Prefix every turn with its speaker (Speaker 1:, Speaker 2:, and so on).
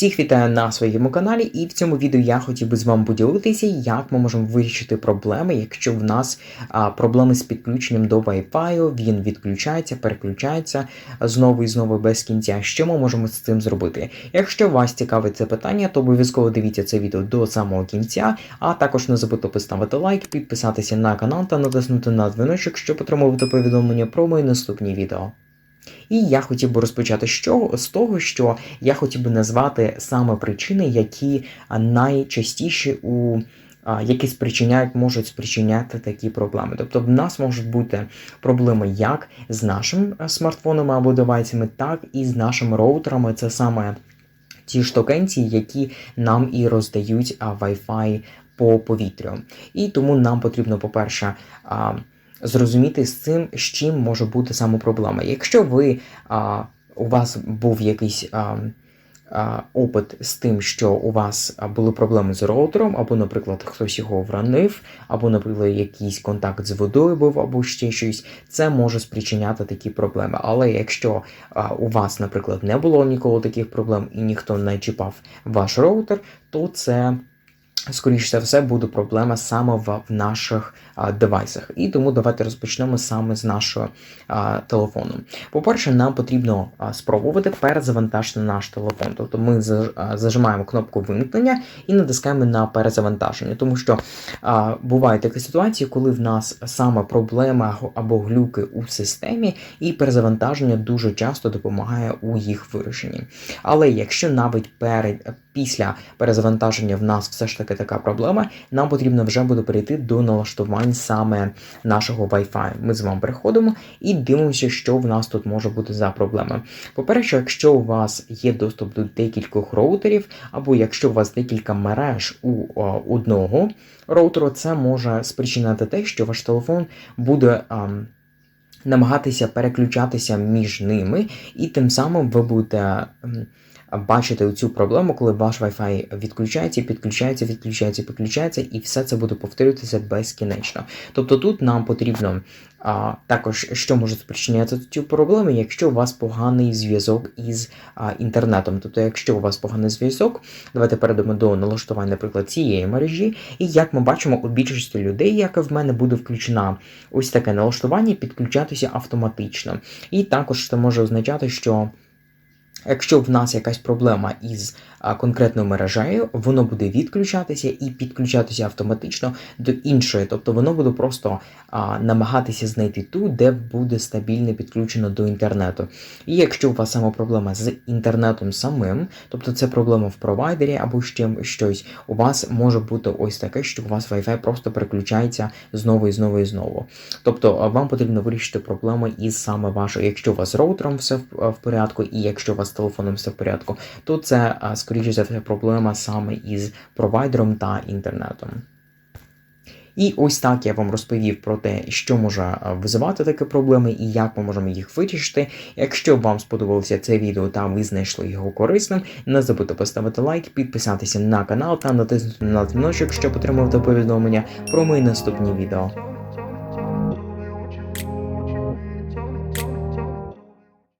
Speaker 1: Всіх вітаю на своєму каналі, і в цьому відео я хотів би з вами поділитися, як ми можемо вирішити проблеми, якщо в нас а, проблеми з підключенням до Wi-Fi, він відключається, переключається знову і знову без кінця. Що ми можемо з цим зробити? Якщо вас цікавить це питання, то обов'язково дивіться це відео до самого кінця, а також не забудьте поставити лайк, підписатися на канал та натиснути на дзвіночок, щоб отримувати повідомлення про мої наступні відео. І я хотів би розпочати з того, що я хотів би назвати саме причини, які а, найчастіше у які спричиняють, можуть спричиняти такі проблеми. Тобто в нас можуть бути проблеми як з нашим а, смартфонами або девайсами, так і з нашими роутерами. Це саме ті штукенці, які нам і роздають Wi-Fi по повітрю. І тому нам потрібно, по-перше, зрозуміти з цим, з чим може бути саме проблема. Якщо ви а, у вас був якийсь а, а, опит з тим, що у вас були проблеми з роутером, або, наприклад, хтось його вранив, або, наприклад, якийсь контакт з водою був, або ще щось, це може спричиняти такі проблеми. Але якщо а, у вас, наприклад, не було ніколи таких проблем і ніхто не чіпав ваш роутер, то це. Скоріше за все, буде проблема саме в, наших а, девайсах. І тому давайте розпочнемо саме з нашого а, телефону. По-перше, нам потрібно а, спробувати перезавантажити наш телефон. Тобто ми зажимаємо кнопку вимкнення і натискаємо на перезавантаження. Тому що а, бувають такі ситуації, коли в нас саме проблема або глюки у системі, і перезавантаження дуже часто допомагає у їх вирішенні. Але якщо навіть перед після перезавантаження в нас все ж таки така проблема, нам потрібно вже буде перейти до налаштувань саме нашого Wi-Fi. Ми з вами переходимо і дивимося, що в нас тут може бути за проблема. По-перше, якщо у вас є доступ до декількох роутерів, або якщо у вас декілька мереж у одного роутеру, це може спричинити те, що ваш телефон буде. А, Намагатися переключатися між ними, і тим самим ви будете бачити цю проблему, коли ваш Wi-Fi відключається, підключається, відключається, підключається, і все це буде повторюватися безкінечно. Тобто тут нам потрібно а, також, що може спричиняти цю проблему, якщо у вас поганий зв'язок із а, інтернетом. Тобто, якщо у вас поганий зв'язок, давайте перейдемо до налаштування, наприклад, цієї мережі. І як ми бачимо, у більшості людей, яка в мене буде включена ось таке налаштування, підключатися автоматично. І також це може означати, що. Якщо в нас якась проблема із конкретною мережею, воно буде відключатися і підключатися автоматично до іншої, тобто воно буде просто а, намагатися знайти ту, де буде стабільно підключено до інтернету. І якщо у вас саме проблема з інтернетом самим, тобто це проблема в провайдері або ще щось, у вас може бути ось таке, що у вас Wi-Fi просто переключається знову і знову і знову. Тобто вам потрібно вирішити проблему із саме вашою, якщо у вас з роутером все в, порядку, і якщо у вас з телефоном все в порядку, то це, скоріше за все, проблема саме із провайдером та інтернетом. І ось так я вам розповів про те, що може визивати такі проблеми і як ми можемо їх вирішити. Якщо вам сподобалося це відео та ви знайшли його корисним, не забудьте поставити лайк, підписатися на канал та натиснути на дзвіночок, щоб отримувати повідомлення про мої наступні відео.